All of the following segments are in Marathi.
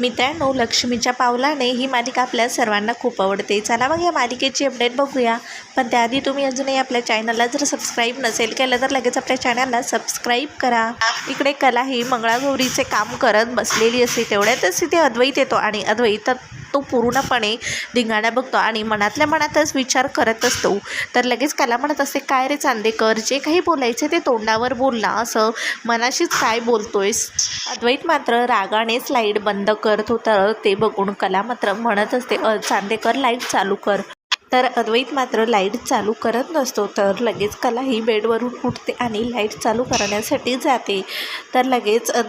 मित्रांनो लक्ष्मीच्या पावलाने ही मालिका आपल्या सर्वांना खूप आवडते. चला मग या मालिकेची अपडेट बघूया. पण त्याआधी तुम्ही अजूनही आपल्या चॅनलला जर सबस्क्राईब नसेल केलं तर लगेच आपल्या चॅनलला सबस्क्राईब करा. इकडे कला ही मंगळागौरीचे काम करत बसलेली असते. तेवढ्यातच तिथे अद्वैत येतो आणि अद्वैत तो पूर्णपणे धिंगाणा बघतो आणि मनातल्या मनातच विचार करत असतो. तर लगेच कला म्हणत असते काय रे चांदेकर जे काही बोलायचे ते तोंडावर बोल ना असं मनाशीच काय बोलतोयस? अद्वैत मात्र रागानेच लाइट बंद करत होतं ते बघून कला मात्र म्हणत असते चांदेकर लाइट चालू कर. तर अद्वैत मात्र लाइट चालू करत नसतो तर लगेच कला ही बेडवरून उठते आणि लाइट चालू करण्यासाठी जाते. तर लगेच अद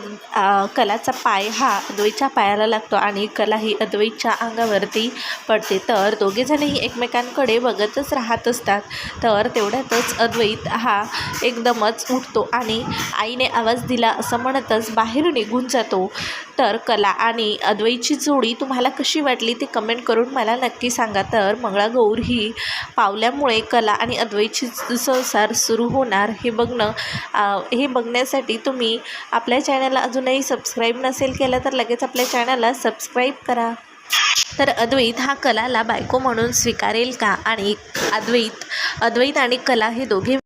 कलाचा पाय हा अद्वैतच्या पायाला लागतो आणि कला ही अद्वैतच्या अंगावरती पडते. तर दोघेजणही एकमेकांकडे बघतच राहत असतात. तर तेवढ्यातच अद्वैत हा एकदमच उठतो आणि आईने आवाज दिला असं म्हणतच बाहेर निघून जातो. तर कला आणि अद्वैतची जोडी तुम्हाला कशी वाटली ती कमेंट करून मला नक्की सांगा. तर मंगळागौर ही पावल्यामुळे कला आणि अद्वैतची संसार सुरू होणार. हे बघणं हे बघण्यासाठी तुम्ही आपल्या चॅनलला अजूनही सबस्क्राईब नसेल केलं तर लगेच आपल्या चॅनलला सबस्क्राईब करा. तर अद्वैत हा कलाला बायको म्हणून स्वीकारेल का? आणि अद्वैत अद्वैत आणि कला हे दोघे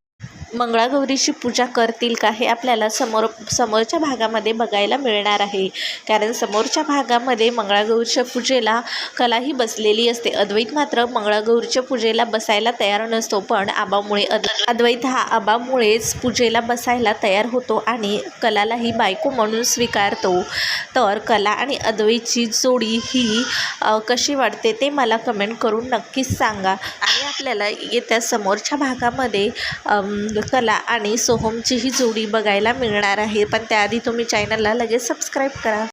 मंगळागौरीची पूजा करतील का हे आपल्याला समोर समोरच्या भागामध्ये बघायला मिळणार आहे. कारण समोरच्या भागामध्ये मंगळागौरीच्या पूजेला कलाही बसलेली असते. अद्वैत मात्र मंगळागौरीच्या पूजेला बसायला तयार नसतो. पण आबामुळे अद्वैत हा आबामुळेच पूजेला बसायला तयार होतो आणि कलालाही बायको म्हणून स्वीकारतो. तर कला आणि अद्वैतची जोडी ही कशी वाटते ते मला कमेंट करून नक्कीच सांगा. आणि आपल्याला येत्या समोरच्या भागामध्ये कला आणि सोहमची ही जोडी बघायला मिळणार आहे. पण त्याआधी तुम्ही चॅनलला लगेच सबस्क्राईब करा.